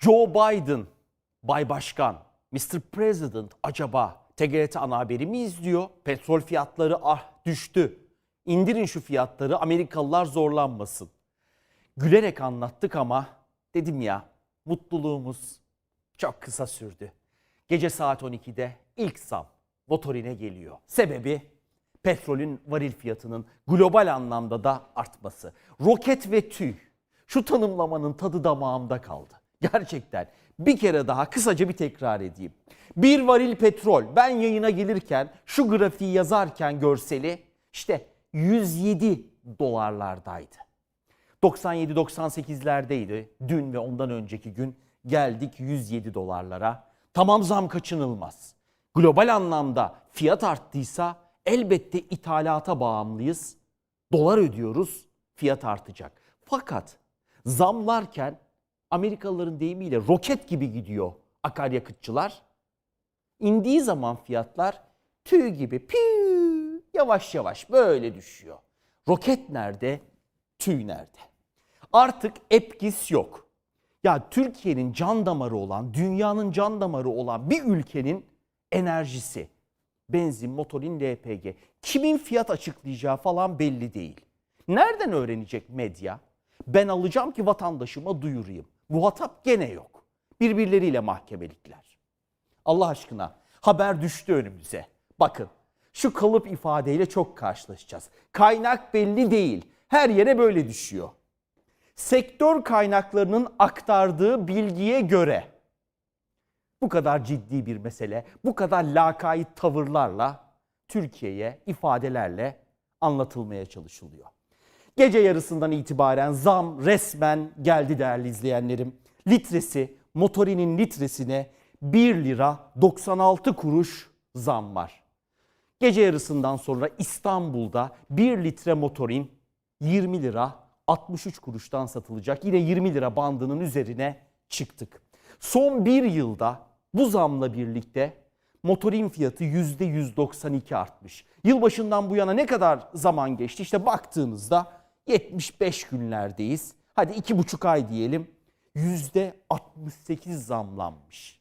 Joe Biden, Bay Başkan, Mr. President acaba TGRT ana haberi mi izliyor? Petrol fiyatları ah düştü. İndirin şu fiyatları Amerikalılar zorlanmasın. Gülerek anlattık ama dedim ya mutluluğumuz çok kısa sürdü. Gece saat 12'de ilk zam motorine geliyor. Sebebi petrolün varil fiyatının global anlamda da artması. Roket ve tüy. Şu tanımlamanın tadı damağımda kaldı. Gerçekten bir kere daha kısaca bir tekrar edeyim. Bir varil petrol ben yayına gelirken şu grafiği yazarken görseli işte 107 dolarlardaydı. 97-98'lerdeydi dün ve ondan önceki gün geldik 107 dolarlara. Tamam zam kaçınılmaz. Global anlamda fiyat arttıysa elbette ithalata bağımlıyız. Dolar ödüyoruz, fiyat artacak. Fakat zamlarken Amerikalıların deyimiyle roket gibi gidiyor akaryakıtçılar. İndiği zaman fiyatlar tüy gibi piu yavaş yavaş böyle düşüyor. Roket nerede? Tüy nerede? Artık epkis yok. Ya Türkiye'nin can damarı olan, dünyanın can damarı olan bir ülkenin enerjisi, benzin, motorin, LPG, kimin fiyat açıklayacağı falan belli değil. Nereden öğrenecek medya? Ben alacağım ki vatandaşıma duyurayım. Muhatap gene yok. Birbirleriyle mahkemelikler. Allah aşkına haber düştü önümüze. Bakın şu kalıp ifadeyle çok karşılaşacağız. Kaynak belli değil. Her yere böyle düşüyor. Sektör kaynaklarının aktardığı bilgiye göre bu kadar ciddi bir mesele, bu kadar lakayt tavırlarla Türkiye'ye ifadelerle anlatılmaya çalışılıyor. Gece yarısından itibaren zam resmen geldi değerli izleyenlerim. Litresi, motorinin litresine 1 lira 96 kuruş zam var. Gece yarısından sonra İstanbul'da 1 litre motorin 20 lira 63 kuruştan satılacak. Yine 20 lira bandının üzerine çıktık. Son bir yılda bu zamla birlikte motorin fiyatı %192 artmış. Yılbaşından bu yana ne kadar zaman geçti? İşte baktığınızda 75 günlerdeyiz. Hadi iki buçuk ay diyelim. %68 zamlanmış.